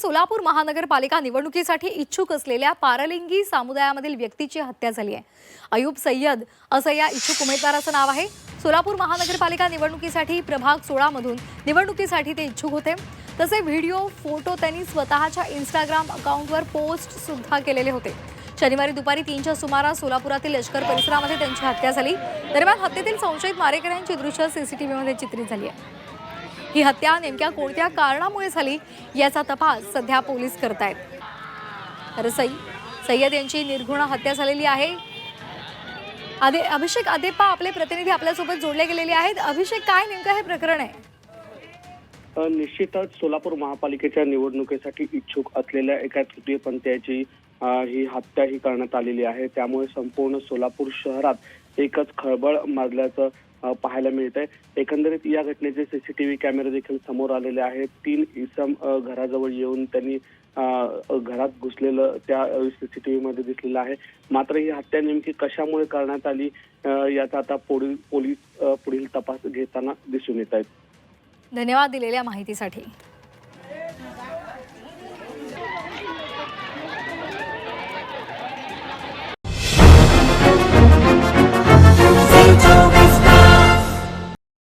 सोलापूर महानगरपालिका निवडणुकीसाठी इच्छुक असलेल्या पारलिंगी समुदायामधील व्यक्तीची हत्या झाली आहे. अयूब सय्यद असं या इच्छुक उमेदवाराचं नाव आहे. सोलापूर महानगरपालिका निवडणुकीसाठी प्रभाग सोळामधून निवडणुकीसाठी ते इच्छुक होते. तसे व्हिडिओ फोटो त्यांनी स्वतःच्या इंस्टाग्राम अकाउंटवर पोस्ट सुद्धा केलेले होते. शनिवारी दुपारी तीनच्या सुमारास सोलापुरातील लष्कर परिसरामध्ये त्यांची हत्या झाली. दरम्यान हत्येतील संशयित मारेकऱ्यांची दृश्य सीसीटीव्हीमध्ये चित्रित झाली आहे. ही हत्या नेमक्या कोणत्या कारणामुळे झाली याचा तपास सध्या पोलीस करतायत. तर सई सय्यद यांची निर्घुण हत्या झालेली आहे. आदे अभिषेक आदेपा आपले प्रतिनिधी आपल्यासोबत जोडले गेलेले आहेत. अभिषेक काय नेमकं हे प्रकरण आहे? निश्चितच सोलापूर महापालिकेच्या निवडणुकीसाठी इच्छुक असलेल्या एका तृतीयपंथीयाची ही हत्या ही करण्यात आलेली आहे. त्यामुळे संपूर्ण सोलापूर शहरात एकच खळबळ माजल्याचं पाहायला मिळत आहे एकंदरीत या घटनेचे सीसीटीव्ही कॅमेरे देखील समोर आलेले आहेत. तीन इसम घराजवळ येऊन त्यांनी घरात घुसलेलं त्या सीसीटीव्ही मध्ये दिसलेलं आहे. मात्र ही हत्या नेमकी कशामुळे करण्यात आली याचा आता पोलीस पुढील तपास घेताना दिसून येत आहेत. धन्यवाद दिलेल्या माहितीसाठी.